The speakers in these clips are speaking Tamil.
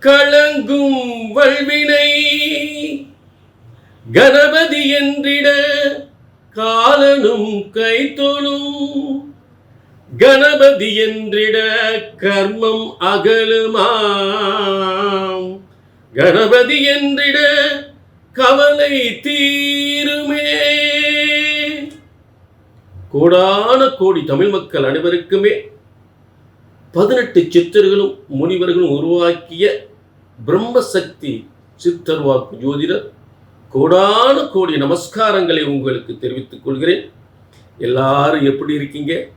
கலங்கும் வல்வினை. கணபதி என்றிட காலனும் கைத்தொழும். கணபதி என்றிட கர்மம் அகலுமாம். கணபதி என்றிட கவலை தீருமே. கோடான கோடி தமிழ் மக்கள் அனைவருக்குமே பதினெட்டு சித்தர்களும் முனிவர்களும் உருவாக்கிய பிரம்மசக்தி சித்தர்வாக்கு ஜோதிடர் கோடான கோடி நமஸ்காரங்களை உங்களுக்கு தெரிவித்துக் கொள்கிறேன். எல்லாரும் எப்படி இருக்கீங்க?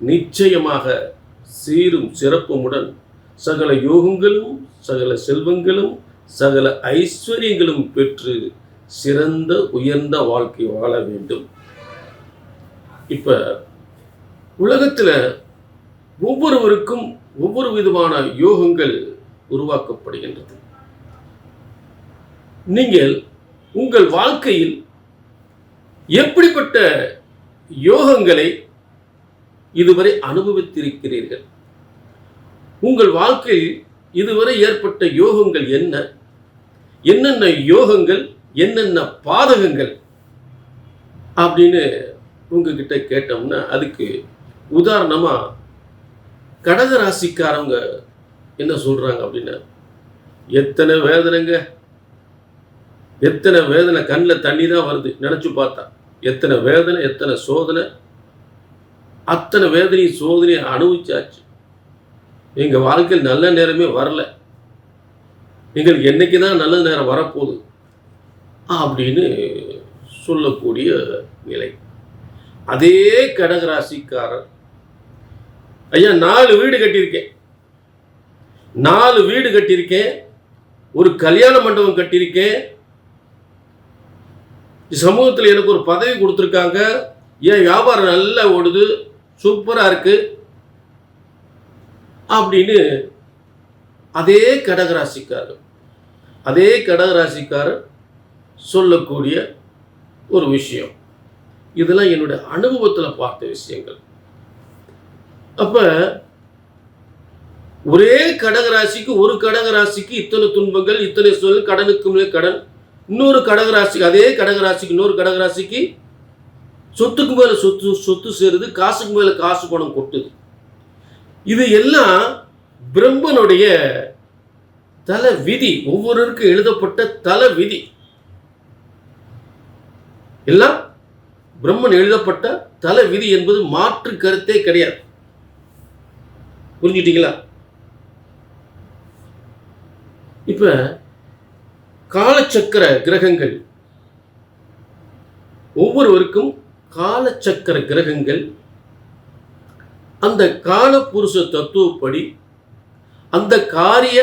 நிச்சயமாக சீரும் சிறப்புமுடன் சகல யோகங்களும் சகல செல்வங்களும் சகல ஐஸ்வர்யங்களும் பெற்று சிறந்த உயர்ந்த வாழ்க்கை வாழ வேண்டும். இப்ப உலகத்தில் ஒவ்வொருவருக்கும் ஒவ்வொரு விதமான யோகங்கள் உருவாக்கப்படுகின்றது. நீங்கள் உங்கள் வாழ்க்கையில் எப்படிப்பட்ட யோகங்களை இதுவரை அனுபவித்திருக்கிறீர்கள்? உங்கள் வாழ்க்கையில் இதுவரை ஏற்பட்ட யோகங்கள் என்ன? என்னென்ன யோகங்கள் என்னென்ன பாதகங்கள்? அப்படின்னு உங்ககிட்ட கேட்டோம்னா அதுக்கு உதாரணமா கடக ராசிக்காரவங்க என்ன சொல்கிறாங்க அப்படின்னா எத்தனை வேதனைங்க? எத்தனை வேதனை கண்ணில் தண்ணி தான் வருது நினச்சி பார்த்தா. எத்தனை வேதனை எத்தனை சோதனை? அத்தனை வேதனையும் சோதனையை அனுபவிச்சாச்சு. எங்கள் வாழ்க்கையில் நல்ல நேரமே வரல. எங்களுக்கு என்னைக்கு தான் நல்ல நேரம் வரப்போகுது அப்படின்னு சொல்லக்கூடிய நிலை. அதே கடகராசிக்காரர் ஐயா நாலு வீடு கட்டியிருக்கேன். நாலு வீடு கட்டியிருக்கேன் ஒரு கல்யாண மண்டபம் கட்டியிருக்கேன் சமூகத்தில் எனக்கு ஒரு பதவி கொடுத்துருக்காங்க. என் வியாபாரம் நல்லா ஓடுது சூப்பராக இருக்கு. அப்படின்னு அதே கடகராசிக்காரர் அதே கடகராசிக்காரர் சொல்லக்கூடிய ஒரு விஷயம். இதெல்லாம் என்னுடைய அனுபவத்தில் பார்த்த விஷயங்கள். அப்போ ஒரே கடகராசிக்கு ஒரு கடகராசிக்கு இத்தனை துன்பங்கள் இத்தனை சொல் கடனுக்கு மேல் கடன். இன்னொரு கடகராசிக்கு அதே கடகராசிக்கு இன்னொரு கடகராசிக்கு சொத்துக்கு மேல சொத்து சொத்து சேருது காசுக்கு மேல காசு பணம் கொட்டுது. இது எல்லாம் பிரம்மனுடைய தல விதி ஒவ்வொருவருக்கும் எழுதப்பட்ட தல விதி. எல்லாம் பிரம்மன் எழுதப்பட்ட தல விதி என்பது மாற்று கருத்தே கிடையாது. புரிஞ்சுட்டீங்களா இப்ப காலச்சக்கர கிரகங்கள். ஒவ்வொருவருக்கும் காலச்சக்கர கிரகங்கள். அந்த காலபுருஷ தத்துவப்படி அந்த காரிய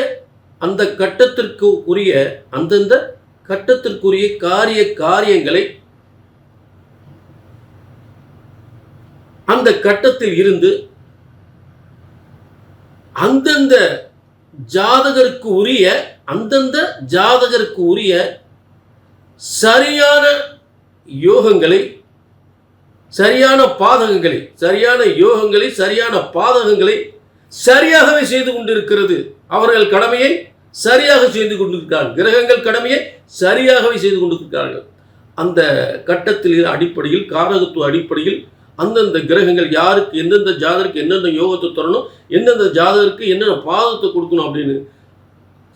அந்த கட்டத்திற்கு உரிய அந்தந்த கட்டத்திற்குரிய காரிய காரியங்களை அந்த கட்டத்தில் இருந்து அந்தந்த ஜாதகருக்கு உரிய அந்தந்த ஜாதகருக்கு உரிய சரியான யோகங்களை சரியான பாதகங்களை சரியான யோகங்களை சரியான பாதகங்களை சரியாகவே செய்து கொண்டிருக்கிறது. அவர்கள் கடமையை சரியாக செய்து கொண்டிருக்கிறார்கள். கிரகங்கள் கடமையை சரியாகவே செய்து கொண்டிருக்கிறார்கள். அந்த கட்டத்தில் அடிப்படையில் காரகத்துவ அடிப்படையில் அந்தந்த கிரகங்கள் யாருக்கு எந்தெந்த ஜாதகருக்கு எந்தெந்த யோகத்தை தரணும் எந்தெந்த ஜாதகருக்கு என்னென்ன பாதத்தை கொடுக்கணும் அப்படின்னு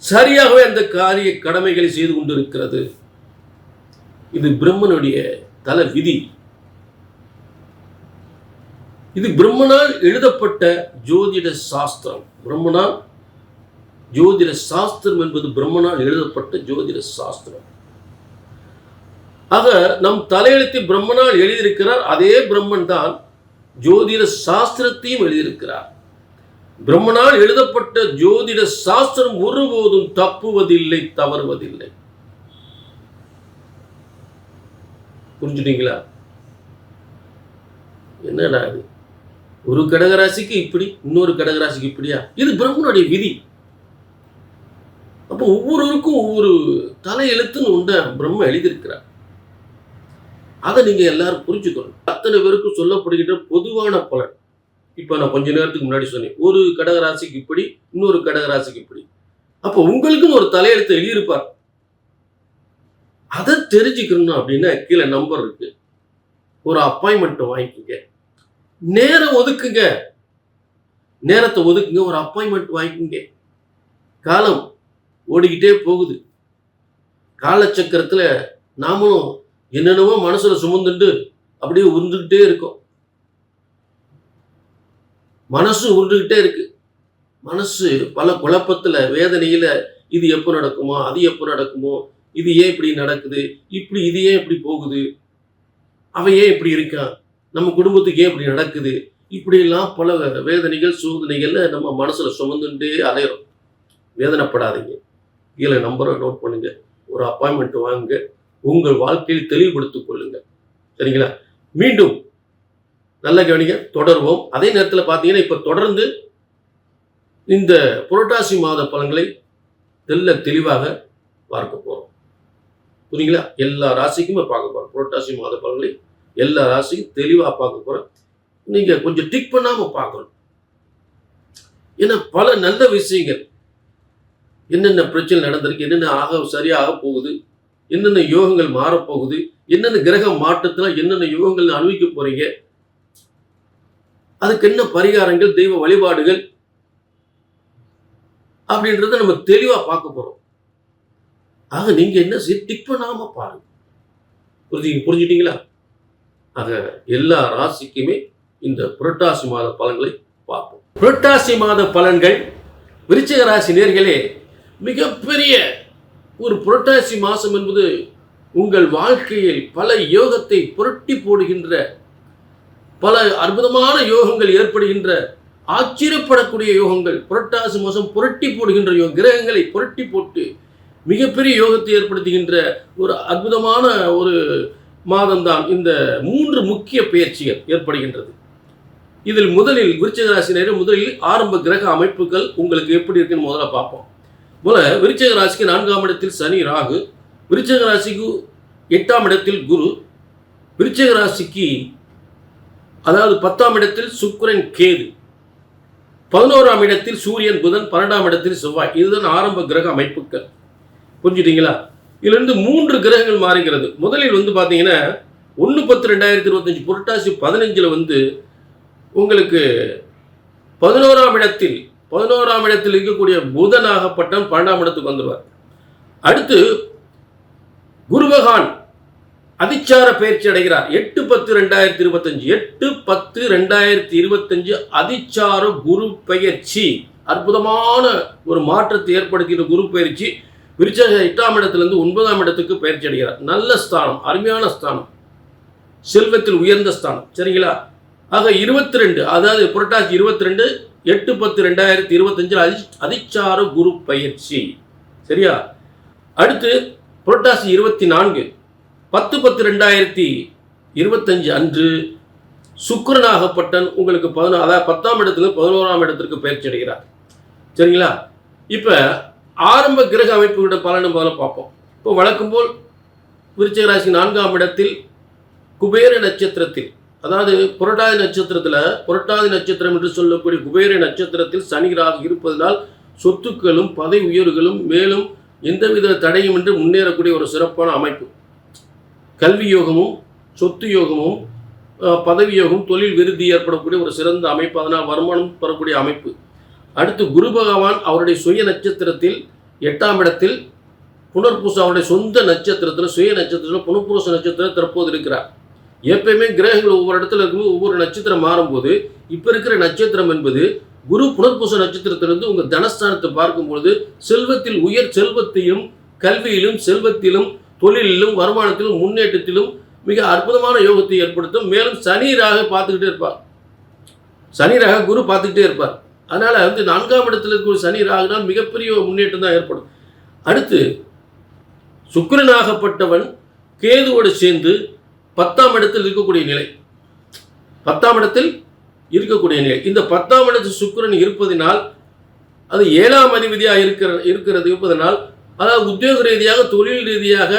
சரியாகவே அந்த காரிய கடமைகளை செய்து கொண்டிருக்கிறது. இது பிரம்மனுடைய தல விதி. இது பிரம்மனால் எழுதப்பட்ட ஜோதிட சாஸ்திரம். பிரம்மனால் ஜோதிட சாஸ்திரம் என்பது பிரம்மனால் எழுதப்பட்ட ஜோதிட சாஸ்திரம். ஆக நம் தலையெழுத்தை பிரம்மனால் எழுதியிருக்கிறார் அதே பிரம்மன் தான் ஜோதிட சாஸ்திரத்தையும் எழுதியிருக்கிறார். பிரம்மனால் எழுதப்பட்ட ஜோதிட சாஸ்திரம் ஒருபோதும் தப்புவதில்லை தவறுவதில்லை. புரிஞ்சுட்டீங்களா? என்னடா இது? ஒரு கடகராசிக்கு இப்படி இன்னொரு கடகராசிக்கு இப்படியா? இது பிரம்மனுடைய விதி. அப்போ ஒவ்வொருவருக்கும் ஒவ்வொரு தலையெழுத்துன்னு உண்ட பிரம்ம எழுதியிருக்கிறார். அதை நீங்கள் எல்லாரும் புரிஞ்சுக்கணும். அத்தனை பேருக்கும் சொல்லப்படுகின்ற பொதுவான பலன். இப்போ நான் கொஞ்ச நேரத்துக்கு முன்னாடி சொன்னேன். ஒரு கடகராசிக்கு இப்படி இன்னொரு கடகராசிக்கு இப்படி. அப்போ உங்களுக்குன்னு ஒரு தலையெழுத்தை எழுதியிருப்பார். அதை தெரிஞ்சுக்கணும் அப்படின்னா கீழே நம்பர் இருக்கு. ஒரு அப்பாயின்மெண்ட் வாங்கிக்கோங்க. நேரம் ஒதுக்குங்க. நேரத்தை ஒதுக்குங்க. ஒரு அப்பாயின்மெண்ட் வாங்கிக்கோங்க. காலம் ஓடிக்கிட்டே போகுது. காலச்சக்கரத்தில் நாமளும் என்னென்னவோ மனசுல சுமந்துட்டு அப்படியே உருந்துக்கிட்டே இருக்கும். மனசு உருண்டுகிட்டே இருக்கு. மனசு பல குழப்பத்துல வேதனையில இது எப்போ நடக்குமோ அது எப்போ நடக்குமோ இது ஏன் இப்படி நடக்குது இப்படி இது ஏன் இப்படி போகுது அவன் ஏன் இப்படி இருக்கான் நம்ம குடும்பத்துக்கு ஏன் இப்படி நடக்குது இப்படியெல்லாம் பல வேதனைகள் சூழ்நிலைகள்ல நம்ம மனசுல சுமந்துட்டே அலையிறோம். வேதனைப்படாதீங்க. கீழே நம்பரை நோட் பண்ணுங்க. ஒரு அப்பாயின்மெண்ட் வாங்குங்க. உங்கள் வாழ்க்கையில் தெளிவுபடுத்திக் கொள்ளுங்கள். சரிங்களா? மீண்டும் நல்ல கவனிங்க தொடர்வோம். அதே நேரத்தில் பார்த்தீங்கன்னா இப்போ தொடர்ந்து இந்த புரட்டாசி மாத பலன்களை தெல்ல தெளிவாக பார்க்க போகிறோம் புரியுங்களா? எல்லா ராசிக்குமே பார்க்க போகிறோம் புரட்டாசி மாத பலன்களை எல்லா ராசிக்கும் தெளிவாக பார்க்க போகிறோம் நீங்கள் கொஞ்சம் டிக் பண்ணாமல் பார்க்கணும். ஏன்னா பல நல்ல விஷயங்கள் என்னென்ன பிரச்சனை நடந்திருக்கு என்னென்ன ஆக சரியாக போகுது என்னென்ன யோகங்கள் மாறப்போகுது? என்னென்ன கிரக மாற்றத்துல என்னென்ன யோகங்கள் அனுபவிக்க போறீங்க? அதுக்கு என்ன பரிகாரங்கள் தெய்வ வழிபாடுகள் அப்படின்றத நம்ம தெளிவா பார்க்க போறோம். ஆக நீங்க என்ன செய்ய டிக் பண்ணாம பாருங்க. புரிஞ்சு புரிஞ்சுட்டீங்களா ஆக எல்லா ராசிக்குமே இந்த புரட்டாசி மாத பலன்களை பார்ப்போம். புரட்டாசி மாத பலன்கள் விருச்சிக ராசி நேர்களே மிகப்பெரிய ஒரு புரட்டாசி மாதம் என்பது உங்கள் வாழ்க்கையில் பல யோகத்தை புரட்டி போடுகின்ற பல அற்புதமான யோகங்கள் ஏற்படுகின்ற ஆச்சரியப்படக்கூடிய யோகங்கள் புரட்டாசி மாதம் புரட்டி போடுகின்ற யோகம் கிரகங்களை புரட்டி போட்டு மிகப்பெரிய யோகத்தை ஏற்படுத்துகின்ற ஒரு அற்புதமான ஒரு மாதம்தான் இந்த மூன்று முக்கிய பயிற்சிகள் ஏற்படுகின்றது. இதில் முதலில் விருச்சிக ராசி நேரம் முதலில் ஆரம்ப கிரக அமைப்புகள் உங்களுக்கு எப்படி இருக்குன்னு முதல்ல பார்ப்போம். போல விருச்சக ராசிக்கு நான்காம் இடத்தில் சனி ராகு. விருச்சக ராசிக்கு எட்டாம் இடத்தில் குரு. விருச்சக ராசிக்கு அதாவது பத்தாம் இடத்தில் சுக்கரன் கேது. பதினோராம் இடத்தில் சூரியன் புதன் பன்னெண்டாம் இடத்தில் செவ்வாய். இதுதான் ஆரம்ப கிரக அமைப்புகள். புரிஞ்சுட்டீங்களா? இதிலிருந்து மூன்று கிரகங்கள் மாறுகிறது. முதலில் வந்து பார்த்தீங்கன்னா ஒன்று பத்து ரெண்டாயிரத்தி இருபத்தஞ்சு புரட்டாசி பதினஞ்சில் வந்து உங்களுக்கு பதினோராம் இடத்தில் பதினோராம் இடத்தில் இருக்கக்கூடிய புதனாகப்பட்டவன் பன்னெண்டாம் இடத்துக்கு வந்துடுவார். அடுத்து குருபகான் அதிச்சார பயிற்சி அடைகிறார். எட்டு பத்து ரெண்டாயிரத்தி இருபத்தஞ்சு எட்டு பத்து ரெண்டாயிரத்தி இருபத்தஞ்சு அதிச்சார குரு பயிற்சி. அற்புதமான ஒரு மாற்றத்தை ஏற்படுத்தின குரு பயிற்சி விருச்சக எட்டாம் இடத்திலிருந்து ஒன்பதாம் இடத்துக்கு பயிற்சி அடைகிறார். நல்ல ஸ்தானம் அருமையான ஸ்தானம். செல்வத்தில் உயர்ந்த ஸ்தானம். சரிங்களா? ஆக இருபத்தி ரெண்டு அதாவது புரட்டாசி இருபத்தி ரெண்டு எட்டு பத்து ரெண்டாயிரத்தி இருபத்தஞ்சு அதி அதிச்சார குரு பயிற்சி. சரியா? அடுத்து புரட்டாசி இருபத்தி நான்கு பத்து பத்து ரெண்டாயிரத்தி இருபத்தஞ்சு அன்று சுக்கரனாகப்பட்டன் உங்களுக்கு பதினோ அதாவது பத்தாம் இடத்துல பதினோராம் இடத்திற்கு பயிற்சி அடைகிறார். சரிங்களா? இப்போ ஆரம்ப கிரக அமைப்புகளோட பலனை முதல்ல பார்ப்போம். இப்போ வழக்கம் போல் விருச்சிக ராசி நான்காம் இடத்தில் குபேர நட்சத்திரத்தில் அதாவது புரட்டாதி நட்சத்திரத்தில் புரட்டாதி நட்சத்திரம் என்று சொல்லக்கூடிய குபேர நட்சத்திரத்தில் சனி ராகு இருப்பதனால் சொத்துக்களும் பதவி உயர்வுகளும் மேலும் எந்தவித தடையும் என்று முன்னேறக்கூடிய ஒரு சிறப்பான அமைப்பு. கல்வி யோகமும் சொத்து யோகமும் பதவி யோகம் தொழில் விருத்தி ஏற்படக்கூடிய ஒரு சிறந்த அமைப்பு. அதனால் வருமானம் பெறக்கூடிய அமைப்பு. அடுத்து குரு பகவான் அவருடைய சுய நட்சத்திரத்தில் எட்டாம் இடத்தில் புனர்பூச அவருடைய சொந்த நட்சத்திரத்தில் சுய நட்சத்திரத்தில் புனர்பூச நட்சத்திரம் தற்போது இருக்கிறார். எப்பயுமே கிரகங்கள் ஒவ்வொரு இடத்துல இருக்கும்போது ஒவ்வொரு நட்சத்திரம் மாறும்போது இப்போ இருக்கிற நட்சத்திரம் என்பது குரு புனர்பூச நட்சத்திரத்திலிருந்து உங்கள் தனஸ்தானத்தை பார்க்கும்பொழுது செல்வத்தில் உயர் செல்வத்தையும் கல்வியிலும் செல்வத்திலும் தொழிலிலும் வருமானத்திலும் முன்னேற்றத்திலும் மிக அற்புதமான யோகத்தை ஏற்படுத்தும். மேலும் சனி ராக பார்த்துக்கிட்டே இருப்பார். சனி ராக குரு பார்த்துக்கிட்டே இருப்பார். அதனால் வந்து நான்காம் இடத்துல இருக்கிற சனி ராகுனால் மிகப்பெரிய முன்னேற்றம் தான் ஏற்படும். அடுத்து சுக்கிரனாகப்பட்டவன் கேதுவோடு சேர்ந்து பத்தாம் இடத்தில் இருக்கக்கூடிய நிலை. பத்தாம் இடத்தில் இருக்கக்கூடிய நிலை. இந்த பத்தாம் இடத்தில் சுக்கிரன் இருப்பதினால் அது ஏழாம் அதிபதியாக இருக்கிற இருக்கிறது இருப்பதனால் அதாவது உத்தியோக ரீதியாக தொழில் ரீதியாக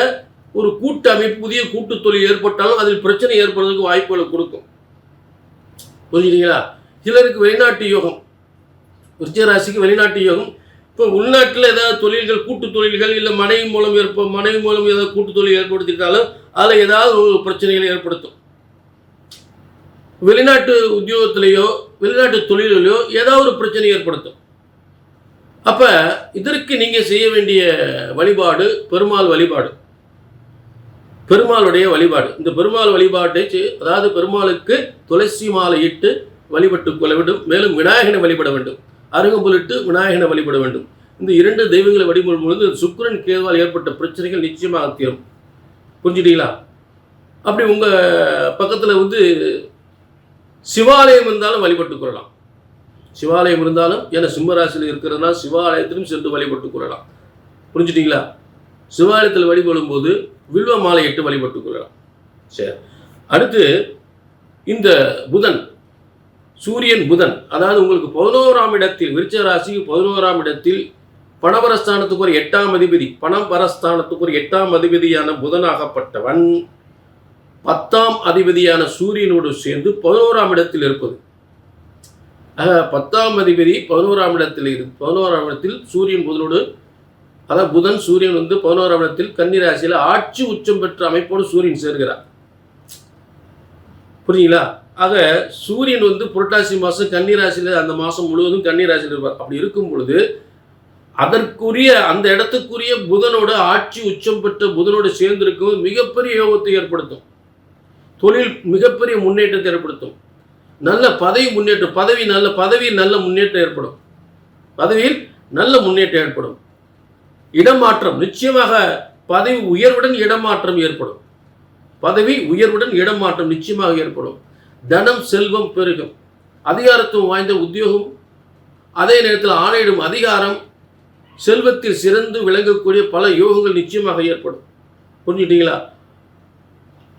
ஒரு கூட்டு அமைப்பு புதிய கூட்டு தொழில் ஏற்பட்டாலும் அதில் பிரச்சனை ஏற்படுறதுக்கு வாய்ப்புகளை கொடுக்கும். புரிஞ்சுங்களா சிலருக்கு வெளிநாட்டு யோகம் விருச்சிக ராசிக்கு வெளிநாட்டு யோகம் இப்போ உள்நாட்டில் ஏதாவது தொழில்கள் கூட்டு தொழில்கள் இல்லை மனைவி மூலம் ஏற்ப மனைவி மூலம் ஏதாவது கூட்டு தொழில் ஏற்படுத்திட்டாலும் அதில் ஏதாவது ஒரு பிரச்சனைகளை ஏற்படுத்தும். வெளிநாட்டு உத்தியோகத்திலேயோ வெளிநாட்டு தொழிலையோ ஏதாவது ஒரு பிரச்சனை ஏற்படுத்தும். அப்போ இதற்கு நீங்கள் செய்ய வேண்டிய வழிபாடு பெருமாள் வழிபாடு. பெருமாளுடைய வழிபாடு. இந்த பெருமாள் வழிபாட்டை அதாவது பெருமாளுக்கு துளசி மாலை இட்டு வழிபட்டு கொள்ள வேண்டும். மேலும் விநாயகனை வழிபட வேண்டும். அருகம்புலிட்டு விநாயகனை வழிபட வேண்டும். இந்த இரண்டு தெய்வங்களை வழிபடும் பொழுது சுக்கிரன் கேதுவால் ஏற்பட்ட பிரச்சனைகள் நிச்சயமாக தீரும். புரிஞ்சுட்டீங்களா? அப்படி உங்கள் பக்கத்தில் வந்து சிவாலயம் இருந்தாலும் வழிபட்டு கொள்ளலாம். சிவாலயம் இருந்தாலும் ஏன்னா சிம்மராசியில் இருக்கிறதுனா சிவாலயத்திலும் சென்று வழிபட்டு கொள்ளலாம். புரிஞ்சுட்டீங்களா? சிவாலயத்தில் வழிபடும் போது வில்வ மாலை இட்டு வழிபட்டு கொள்ளலாம். சரி. அடுத்து இந்த புதன். சூரியன் புதன். அதாவது உங்களுக்கு பதினோராம் இடத்தில் விருச்ச ராசி பதினோராம் இடத்தில் பணவரஸ்தானத்துக்கு ஒரு எட்டாம் அதிபதி. பணம் வரஸ்தானத்துக்கு ஒரு எட்டாம் அதிபதியான புதனாகப்பட்டவன் பத்தாம் அதிபதியான சூரியனோடு சேர்ந்து பதினோராம் இடத்தில் இருப்பது. பத்தாம் அதிபதி பதினோராம் இடத்தில் இரு பதினோராம் இடத்தில் சூரியன் புதனோடு அதாவது புதன் சூரியன் வந்து பதினோராம் இடத்தில் கன்னிராசியில் ஆட்சி உச்சம் பெற்ற அமைப்போடு சூரியன் சேர்கிறார். புரியுங்களா ஆக சூரியன் வந்து புரட்டாசி மாதம் கன்னிராசியில் அந்த மாதம் முழுவதும் கன்னிராசியில் இருப்பார். அப்படி இருக்கும் பொழுது அதற்குரிய அந்த இடத்துக்குரிய புதனோட ஆட்சி உச்சம் பெற்ற புதனோடு சேர்ந்திருக்கும் மிகப்பெரிய யோகத்தை ஏற்படுத்தும். தொழில் மிகப்பெரிய முன்னேற்றத்தை ஏற்படுத்தும். நல்ல பதவி முன்னேற்றம் பதவி நல்ல பதவியில் நல்ல முன்னேற்றம் ஏற்படும். பதவியில் நல்ல முன்னேற்றம் ஏற்படும். இடமாற்றம் நிச்சயமாக பதவி உயர்வுடன் இடமாற்றம் ஏற்படும். பதவி உயர்வுடன் இடமாற்றம் நிச்சயமாக ஏற்படும். தனம் செல்வம் பெருகும். அதிகாரத்துவம் வாய்ந்த உத்தியோகம். அதே நேரத்தில் ஆணையிடும் அதிகாரம் செல்வத்தில் சிறந்து விளங்கக்கூடிய பல யோகங்கள் நிச்சயமாக ஏற்படும். புரிஞ்சுட்டீங்களா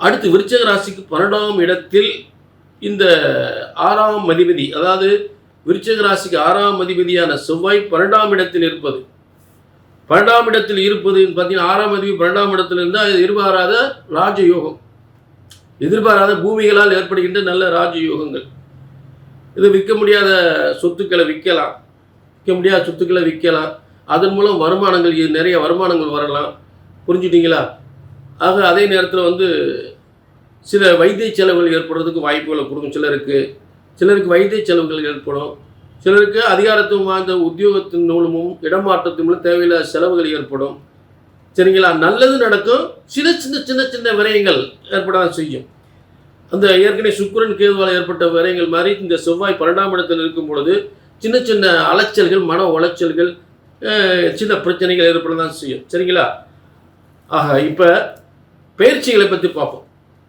அடுத்து விருச்சக ராசிக்கு பன்னெண்டாம் இடத்தில் இந்த ஆறாம் அதிபதி அதாவது விருச்சக ராசிக்கு ஆறாம் அதிபதியான செவ்வாய் பன்னெண்டாம் இடத்தில் இருப்பது. பன்னெண்டாம் இடத்தில் இருப்பது பார்த்தீங்கன்னா ஆறாம் அதிபதி பன்னெண்டாம் இடத்தில் இருந்தால் இருவாராத எதிர்பாராத ராஜயோகம். எதிர்பாராத பூமிகளால் ஏற்படுகின்ற நல்ல ராஜயோகங்கள். இது விற்க முடியாத சொத்துக்களை விற்கலாம். விற்க முடியாத சொத்துக்களை விற்கலாம். அதன் மூலம் வருமானங்கள் நிறைய வருமானங்கள் வரலாம். புரிஞ்சுட்டிங்களா? ஆக அதே நேரத்தில் வந்து சில வைத்திய செலவுகள் ஏற்படுறதுக்கு வாய்ப்புகளை கொடுக்கும் சிலருக்கு. சிலருக்கு வைத்திய செலவுகள் ஏற்படும். சிலருக்கு அதிகாரத்துவம் வாய்ந்த உத்தியோகத்தின் மூலமும் இடமாற்றத்தின் மூலம் தேவையில்லாத செலவுகள் ஏற்படும். சரிங்களா? நல்லது நடக்கும். சின்ன சின்ன சின்ன சின்ன விரயங்கள் ஏற்பட தான் செய்யும். அந்த ஏற்கனவே சுக்கரன் கேதுவால் ஏற்பட்ட விரயங்கள் மாதிரி இந்த செவ்வாய் பன்னெண்டாம் இடத்தில் இருக்கும் பொழுது சின்ன சின்ன அலைச்சல்கள் மன உளைச்சல்கள் சின்ன பிரச்சனைகள் ஏற்பட தான் செய்யும். சரிங்களா? ஆக இப்போ பயிற்சிகளை பற்றி பார்ப்போம்.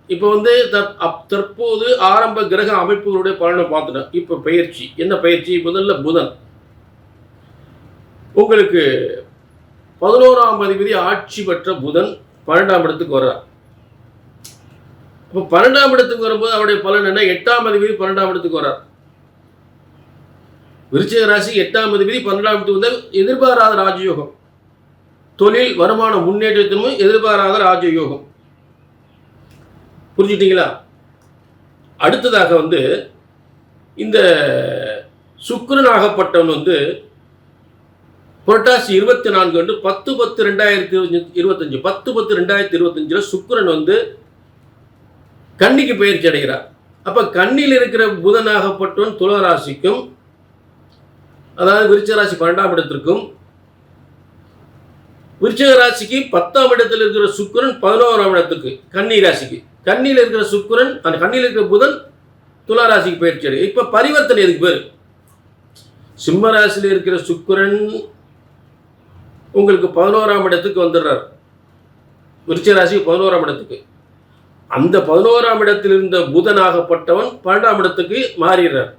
இப்போ வந்து தற்- அப்- தற்போது ஆரம்ப கிரக அமைப்புகளுடைய பலனை பார்த்துட்டோம். இப்போ பயிற்சி. என்ன பயிற்சி? முதல்ல புதன். உங்களுக்கு பதினோராம் அதிபதி ஆட்சி பெற்ற புதன் பன்னெண்டாம் இடத்துக்கு வர்றார். இப்போ பன்னெண்டாம் இடத்துக்கு வரும்போது அவருடைய பலன் என்ன? எட்டாம் அதிபதி பன்னெண்டாம் இடத்துக்கு வர்றார். விருச்சிக ராசி எட்டாம் அதிபதி பன்னெண்டாம் இடத்துக்கு வந்தால் எதிர்பாராத ராஜயோகம். தொழில் வருமான முன்னேற்றத்திலும் எதிர்பாராத ராஜயோகம். புரிஞ்சுட்டீங்களா அடுத்ததாக வந்து இந்த சுக்கிரன் ஆகப்பட்டவன் வந்து புரட்டாசி இருபத்தி நான்கு வந்து பத்து பத்து ரெண்டாயிரத்தி இருபத்தஞ்சு பத்து பத்து ரெண்டாயிரத்தி இருபத்தஞ்சில் சுக்கிரன் வந்து கன்னிக்கு பயிற்சி அடைகிறார். அப்போ கண்ணில் இருக்கிற புதனாகப்பட்டவன் துளராசிக்கும் அதாவது விருச்சராசி பன்னெண்டாம் இடத்திற்கும் விருச்சக ராசிக்கு பத்தாம் இடத்தில் இருக்கிற சுக்கிரன் பதினோராம் இடத்துக்கு கன்னி ராசிக்கு. கண்ணியில் இருக்கிற சுக்கரன் அந்த கண்ணியில் இருக்கிற புதன் துலா ராசிக்கு பயிற்சி அடையும் இப்போ பரிவர்த்தனை எதுக்கு பேர்? சிம்ம ராசியில் இருக்கிற சுக்கரன் உங்களுக்கு பதினோராம் இடத்துக்கு வந்துடுறார். விருச்சராசி பதினோராம் இடத்துக்கு. அந்த பதினோராம் இடத்தில் இருந்த புதனாகப்பட்டவன் பன்னெண்டாம் இடத்துக்கு மாறிடுறார்.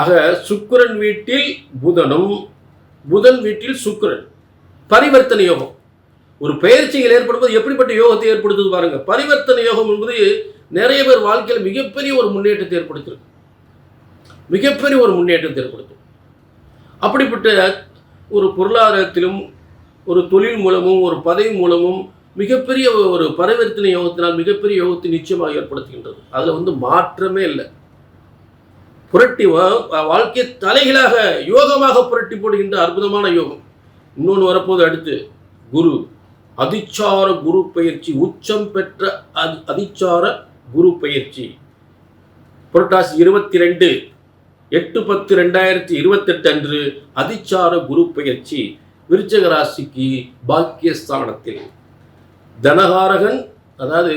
ஆக சுக்கிரன் வீட்டில் புதனும் புதன் வீட்டில் சுக்கிரன். பரிவர்த்தனை யோகம். ஒரு பெயர்ச்சிகள் ஏற்படும்போது எப்படிப்பட்ட யோகத்தை ஏற்படுத்துது பாருங்க. பரிவர்த்தனை யோகம் என்பது நிறைய பேர் வாழ்க்கையில் மிகப்பெரிய ஒரு முன்னேற்றத்தை ஏற்படுத்தியிருக்கு. மிகப்பெரிய ஒரு முன்னேற்றத்தை ஏற்படுத்தும். அப்படிப்பட்ட ஒரு பொருளாதாரத்திலும் ஒரு தொழில் மூலமும் ஒரு பதவி மூலமும் மிகப்பெரிய ஒரு பரிவர்த்தனை யோகத்தினால் மிகப்பெரிய யோகத்தை நிச்சயமாக ஏற்படுத்துகின்றது. அதில் வந்து மாற்றமே இல்லை. புரட்டி வா- வாழ்க்கையை தலைகளாக யோகமாக புரட்டி போடுகின்ற அற்புதமான யோகம். இன்னொன்று வரப்போது அடுத்து குரு. அதிச்சார குரு பயிற்சி உச்சம் பெற்ற அதி அதிச்சார குரு பயிற்சி. புரட்டாசி இருபத்தி ரெண்டு எட்டு பத்து ரெண்டாயிரத்தி இருபத்தெட்டு அன்று அதிச்சார குரு பயிற்சி விருச்சக ராசிக்கு பாக்கியஸ்தானத்தில். தனகாரகன் அதாவது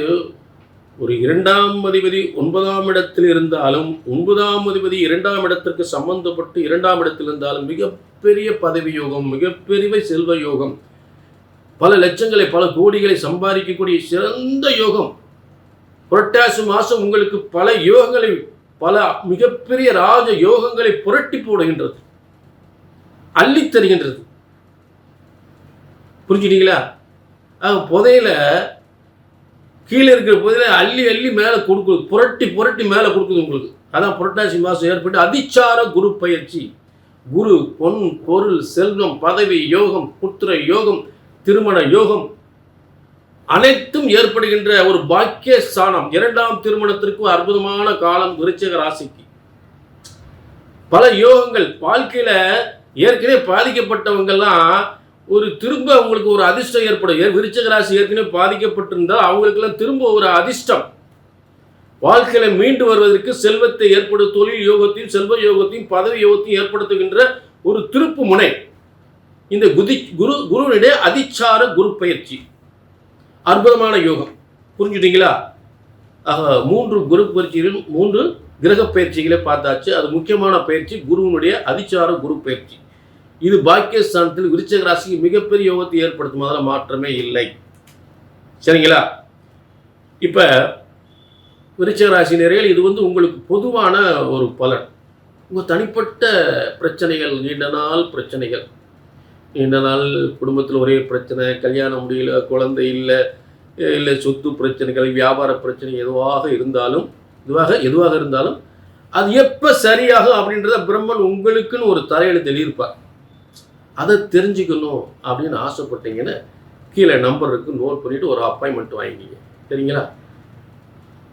ஒரு இரண்டாம் அதிபதி ஒன்பதாம் இடத்தில் இருந்தாலும் ஒன்பதாம் அதிபதி இரண்டாம் இடத்திற்கு சம்பந்தப்பட்டு இரண்டாம் இடத்தில் இருந்தாலும் மிகப்பெரிய பதவி யோகம் மிகப்பெரிய செல்வ யோகம் பல லட்சங்களை பல கோடிகளை சம்பாதிக்கக்கூடிய சிறந்த யோகம். புரட்டாசி மாதம் உங்களுக்கு பல யோகங்களை பல மிகப்பெரிய ராஜ யோகங்களை புரட்டி போடுகின்றது. அள்ளித் தருகின்றது. புரிஞ்சுட்டீங்களா? புதையில கீழே இருக்கிற புதையில அள்ளி அள்ளி மேலே கொடுக்குது புரட்டி புரட்டி மேலே கொடுக்குது உங்களுக்கு. அதான் புரட்டாசி மாதம் ஏற்பட்டு அதிச்சார குரு பயிற்சி. குரு பொன் பொருள் செல்வம் பதவி யோகம் புத்திர யோகம் திருமண யோகம் அனைத்தும் ஏற்படுகின்ற ஒரு பாக்கிய ஸ்தானம் இரண்டாம் திருமணத்திற்கும் அற்புதமான காலம் விருச்சக ராசிக்கு. பல யோகங்கள். வாழ்க்கையில ஏற்கனவே பாதிக்கப்பட்டவங்கெல்லாம் ஒரு திரும்ப அவங்களுக்கு ஒரு அதிர்ஷ்டம் ஏற்படும். விருச்சக ராசி ஏற்கனவே பாதிக்கப்பட்டிருந்தால் அவங்களுக்கெல்லாம் திரும்ப ஒரு அதிர்ஷ்டம். வாழ்க்கையில மீண்டு வருவதற்கு செல்வத்தை ஏற்படும் தொழில் யோகத்தையும் செல்வ யோகத்தையும் பதவி யோகத்தையும் ஏற்படுத்துகின்ற ஒரு திருப்பு முனை. இந்த குதி குரு குருவினுடைய அதிச்சார குரு பயிற்சி. அற்புதமான யோகம். புரிஞ்சுட்டீங்களா? ஆக மூன்று குரு பயிற்சிகளும் மூன்று கிரக பயிற்சிகளை பார்த்தாச்சு. அது முக்கியமான பயிற்சி குருவினுடைய அதிச்சார குரு பயிற்சி. இது பாக்கியஸ்தானத்தில் விருச்சக ராசிக்கு மிகப்பெரிய யோகத்தை ஏற்படுத்தும். அதில் மாற்றமே இல்லை. சரிங்களா? இப்போ விருச்சக ராசி நேயர்கள் இது வந்து உங்களுக்கு பொதுவான ஒரு பலன். உங்கள் தனிப்பட்ட பிரச்சனைகள் நீண்ட நாள் பிரச்சனைகள். நீண்ட நாள் குடும்பத்தில் ஒரே பிரச்சனை கல்யாணம் முடியல குழந்தை இல்லை இல்லை சொத்து பிரச்சனைகள் வியாபார பிரச்சனை எதுவாக இருந்தாலும் இதுவாக எதுவாக இருந்தாலும் அது எப்போ சரியாகும் அப்படின்றத பிரம்மன் உங்களுக்குன்னு ஒரு தலையெழுத்து எழுதியிருப்பார் அதை தெரிஞ்சுக்கணும் அப்படின்னு ஆசைப்பட்டீங்கன்னா கீழே நம்பர் இருக்கு நோட் பண்ணிவிட்டு ஒரு அப்பாயின்மெண்ட் வாங்கிக்கிங்க. சரிங்களா?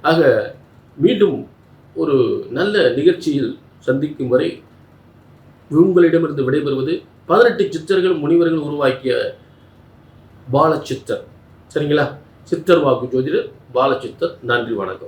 ஆக மீண்டும் ஒரு நல்ல நிகழ்ச்சியில் சந்திக்கும் வரை உங்களிடமிருந்து விடைபெறுவது பதினெட்டு சித்தர்கள் முனிவர்கள் உருவாக்கிய பாலச்சித்தர். சரிங்களா? சித்தர் வாக்கு ஜோதிடர் பாலச்சித்தர் நன்றி வணக்கம்.